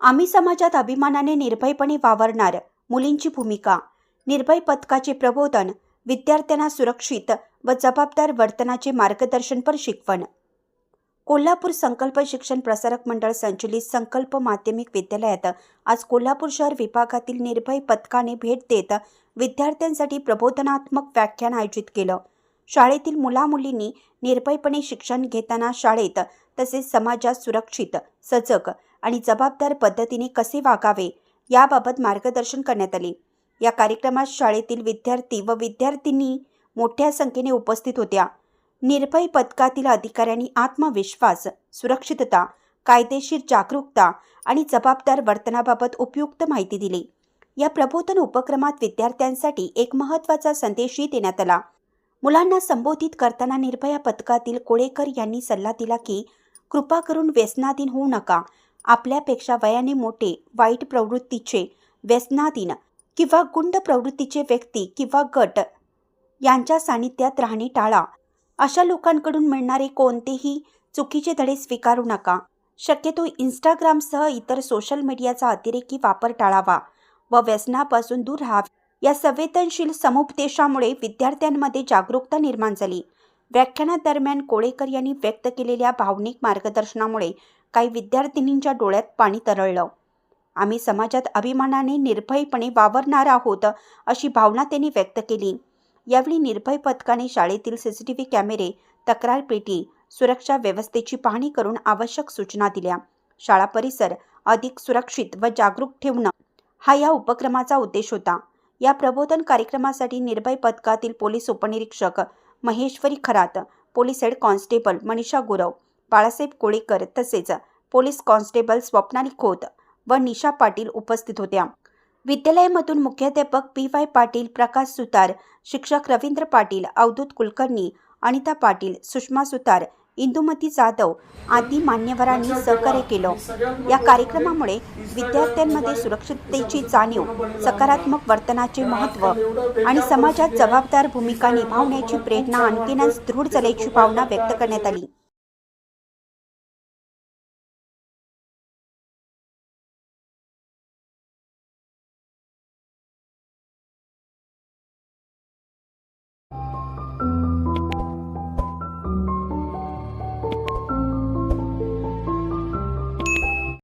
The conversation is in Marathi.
आम्ही समाजात अभिमानाने निर्भयपणे वावरणार मुलींची भूमिका निर्भय पथकाचे प्रबोधन विद्यार्थ्यांना सुरक्षित व जबाबदार वर्तनाचे मार्गदर्शनपर शिकवण. कोल्हापूर संकल्प शिक्षण प्रसारक मंडळ संचलित संकल्प माध्यमिक विद्यालयात आज कोल्हापूर शहर विभागातील निर्भय पथकाने भेट देत विद्यार्थ्यांसाठी प्रबोधनात्मक व्याख्यान आयोजित केलं. शाळेतील मुलामुलींनी निर्भयपणे शिक्षण घेताना शाळेत तसेच समाजात सुरक्षित सजग आणि जबाबदार पद्धतीने कसे वागावे याबाबत मार्गदर्शन करण्यात आले. या कार्यक्रमात शाळेतील विद्यार्थी व विद्यार्थिनी मोठ्या संख्येने उपस्थित होत्या. निर्भय पथकातील अधिकाऱ्यांनी आत्मविश्वास सुरक्षितता कायदेशीर जागरूकता आणि जबाबदार वर्तनाबाबत उपयुक्त माहिती दिली. या प्रबोधन उपक्रमात विद्यार्थ्यांसाठी एक महत्त्वाचा संदेशही देण्यात आला. मुलांना संबोधित करताना निर्भया पथकातील कोळेकर यांनी सल्ला दिला की कृपा करून व्यसनाधीन होऊ नका. आपल्यापेक्षा वयाने मोठे वाईट प्रवृत्तीचे व्यसनाधीन किंवा गुंड प्रवृत्तीचे व्यक्ती किंवा गट यांच्या सानिध्यात राहणे टाळा. अशा लोकांकडून मिळणारे कोणतेही चुकीचे धडे स्वीकारू नका. शक्यतो इंस्टाग्रामसह इतर सोशल मीडियाचा अतिरेकी वापर टाळावा व व्यसनापासून दूर राहावे. या संवेदनशील समुपदेशामुळे विद्यार्थ्यांमध्ये जागरूकता निर्माण झाली. व्याख्यानादरम्यान कोळेकर यांनी व्यक्त केलेल्या भावनिक मार्गदर्शनामुळे काही विद्यार्थिनींच्या डोळ्यात पाणी तरळलं. आम्ही समाजात अभिमानाने निर्भयपणे वावरणार आहोत अशी भावना त्यांनी व्यक्त केली. यावेळी निर्भय पथकाने शाळेतील सीसीटीव्ही कॅमेरे तक्रार पेटी सुरक्षा व्यवस्थेची पाहणी करून आवश्यक सूचना दिल्या. शाळा परिसर अधिक सुरक्षित व जागरूक ठेवणं हा या उपक्रमाचा उद्देश होता. या प्रबोधन कार्यक्रमासाठी निर्भय पथकातील पोलीस उपनिरीक्षक Maheshwari Kharat police head constable Manisha Gurav Balasaheb Kolekar तसेच पोलीस कॉन्स्टेबल स्वप्नाली खोत व निशा पाटील उपस्थित होत्या. विद्यालयामधून मुख्याध्यापक पी वाय पाटील प्रकाश सुतार शिक्षक रवींद्र पाटील अवधूत कुलकर्णी अनिता पाटील सुषमा सुतार इंदुमती जाधव आदी मान्यवरांनी सहकार्य केलं. या कार्यक्रमामुळे विद्यार्थ्यांमध्ये सुरक्षिततेची जाणीव सकारात्मक वर्तनाचे महत्त्व आणि समाजात जबाबदार भूमिका निभावण्याची प्रेरणा आणखीनच दृढ झाल्याची भावना व्यक्त करण्यात आली.